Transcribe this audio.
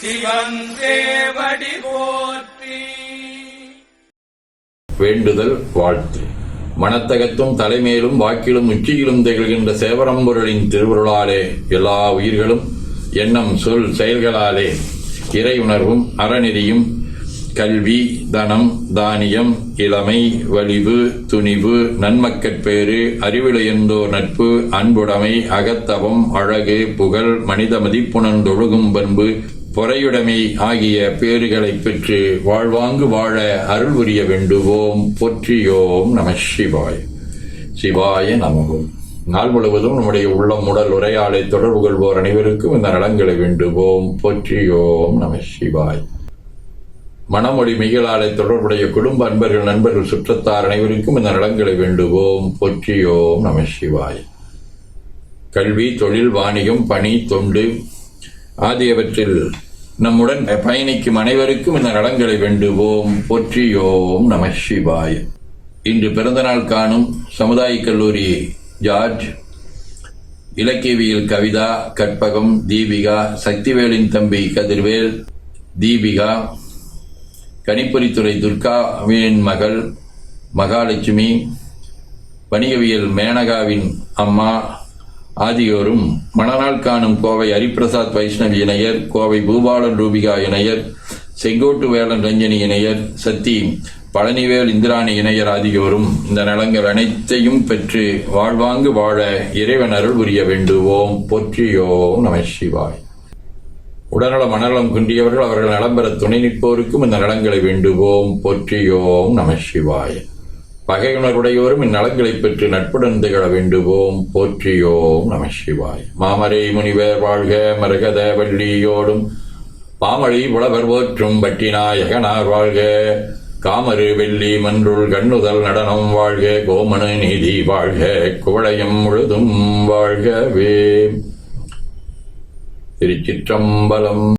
சிவன் சேவடி போற்றி. வேண்டுதல் வாழ்த்து. மனத்தகத்தும் தலைமையிலும் வாக்கிலும் உச்சியிலும் திகழ்கின்ற சேவரம்பொருளின் திருவுருளாலே எல்லா உயிர்களும் எண்ணம் சொல் செயல்களாலே இறை உணர்வும் அறநெறியும் கல்வி தனம் தானியம் இளமை வலிவு துணிவு நன்மக்கட்பேறு அறிவிலையந்தோர் நட்பு அன்புடைமை அகத்தவம் அழகு புகழ் மனித மதிப்புணர்ந்தொழுகும் பண்பு பொறையுடைமை ஆகிய பேறுகளைப் பெற்று வாழ்வாங்கு வாழ அருள் புரிய வேண்டுவோம். போற்றியோம் நம சிவாய். சிவாய நமகும் நாள் முழுவதும் நம்முடைய உள்ளம் உடல் உரையாடை தொடர்பு கொள்வோர் அனைவருக்கும் இந்த நலங்களை வேண்டுவோம். போற்றியோம் நம சிவாய். மனமொழி மிகளாலை தொடர்புடைய குடும்ப அன்பர்கள் நண்பர்கள் சுற்றத்தார் அனைவருக்கும் இந்த நலங்களை வேண்டுவோம். போற்றியோம் நம சிவாய். கல்வி தொழில் வாணிகம் பணி தொண்டு ஆகியவற்றில் நம்முடன் பயணிக்கும் அனைவருக்கும் இந்த நலன்களை வேண்டுவோம். போற்றியோம் நம சிவாய். இன்று பிறந்தநாள் காணும் சமுதாய கல்லூரி ஜார்ஜ் இலக்கியவியல் கவிதா கற்பகம் தீபிகா சக்திவேலின் தம்பி கதிர்வேல் தீபிகா கணிப்பொறித்துறை துர்காவின் மகள் மகாலட்சுமி வணிகவியல் மேனகாவின் அம்மா ஆகியோரும் மணநாள் காணும் கோவை ஹரிபிரசாத் வைஷ்ணவி இணையர் கோவை பூபாலன் ரூபிகா இணையர் செங்கோட்டு வேலன் ரஞ்சனி இணையர் சத்தி பழனிவேல் இந்திராணி இணையர் ஆகியோரும் இந்த நலங்கள் அனைத்தையும் பெற்று வாழ்வாங்கு வாழ இறைவன் அருள் புரிய வேண்டுவோம். போற்றியோம் நம சிவாய். உடல்நல மனநலம் குன்றியவர்கள் அவர்கள் நலம் பெற துணை நிற்போருக்கும் இந்த நலங்களை வேண்டுவோம். போற்றியோம் நம சிவாய். பகையுணர்வுடையோரும் இந்நலங்களை பெற்று நட்புடன் திகழ வேண்டுவோம். போற்றியோம் நம சிவாய். மாமரை முனிவர் வாழ்க மரகத வள்ளியோடும். பாமழி புலவர் போற்றும் பட்டினாயகனார் வாழ்க. காமரு வெள்ளி மன்றுள் கண்ணுதல் நடனம் வாழ்க. கோமண நீதி வாழ்க. குவளையம் முழுதும் வாழ்கவே. திருச்சிற்றம்பலம்